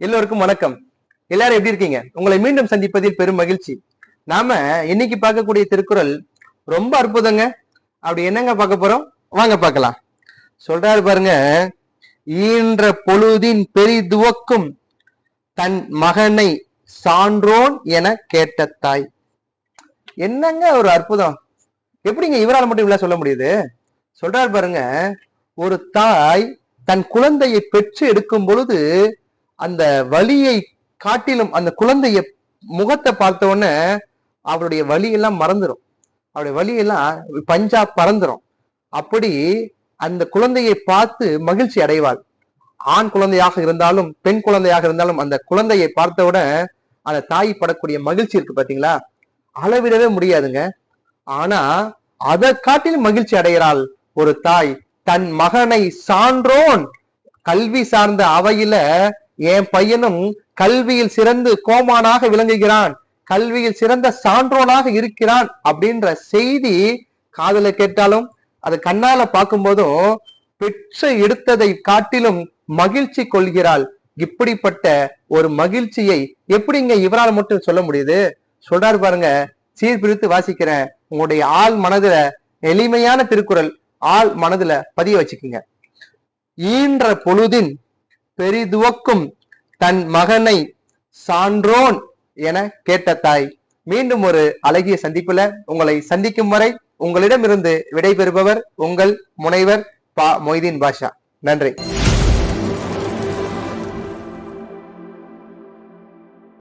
எல்லோருக்கும் வணக்கம். எல்லாரும் எப்படி இருக்கீங்க? உங்களை மீண்டும் சந்திப்பதில் பெரும் மகிழ்ச்சி. நாம இன்னைக்கு பார்க்கக்கூடிய திருக்குறள் ரொம்ப அற்புதங்க. அப்படி என்னங்க பார்க்க போறோம்? வாங்க பார்க்கலாம். சொல்றாரு பாருங்க ஈன்ற பொழுதின் பெரிதுவக்கும் தன் மகனை சான்றோன் என கேட்ட தாய். என்னங்க ஒரு அற்புதம்? எப்படிங்க இவரால் மட்டும் இவ்வளவு சொல்ல முடியுது? சொல்றாரு பாருங்க ஒரு தாய் தன் குழந்தையை பெற்று எடுக்கும் பொழுது அந்த வலியை காட்டிலும் அந்த குழந்தைய முகத்தை பார்த்த உடனே அவருடைய வலியெல்லாம் மறந்துடும் அவருடைய வலியெல்லாம் பஞ்சா பறந்துடும் அப்படி அந்த குழந்தையை பார்த்து மகிழ்ச்சி அடைவாள். ஆண் குழந்தையாக இருந்தாலும் பெண் குழந்தையாக இருந்தாலும் அந்த குழந்தையை பார்த்தவுடன் அந்த தாய் படக்கூடிய மகிழ்ச்சி இருக்கு பாத்தீங்களா? அளவிடவே முடியாதுங்க. ஆனா அதை காட்டிலும் மகிழ்ச்சி அடைகிறாள் ஒரு தாய். தன் மகனை சான்றோன். கல்வி சார்ந்த அவையில என் பையனும் கல்வியில் சிறந்து கோமானாக விளங்குகிறான். கல்வியில் சிறந்த சான்றோனாக இருக்கிறான் அப்படின்ற செய்தி காதல கேட்டாலும் அது கண்ணால பார்க்கும்போதும் பெற்று எடுத்ததை காட்டிலும் மகிழ்ச்சி கொள்கிறாள். இப்படிப்பட்ட ஒரு மகிழ்ச்சியை எப்படிங்க இவரால் மட்டும் சொல்ல முடியுது? சொல்றாரு பாருங்க சீர்பிரித்து வாசிக்கிறேன். உங்களுடைய ஆள் மனதுல எளிமையான திருக்குறள் ஆள் மனதுல பதிய வச்சுக்குங்க. ஈன்ற பொழுதின் பெரிதுவக்கும் தன் மகனை சான்றோன் என கேட்ட தாய். மீண்டும் ஒரு அழகிய சந்திப்புல உங்களை சந்திக்கும் வரை உங்களிடமிருந்து விடைபெறுபவர் உங்கள் முனைவர் பா மொய்தீன் பாஷா. நன்றி.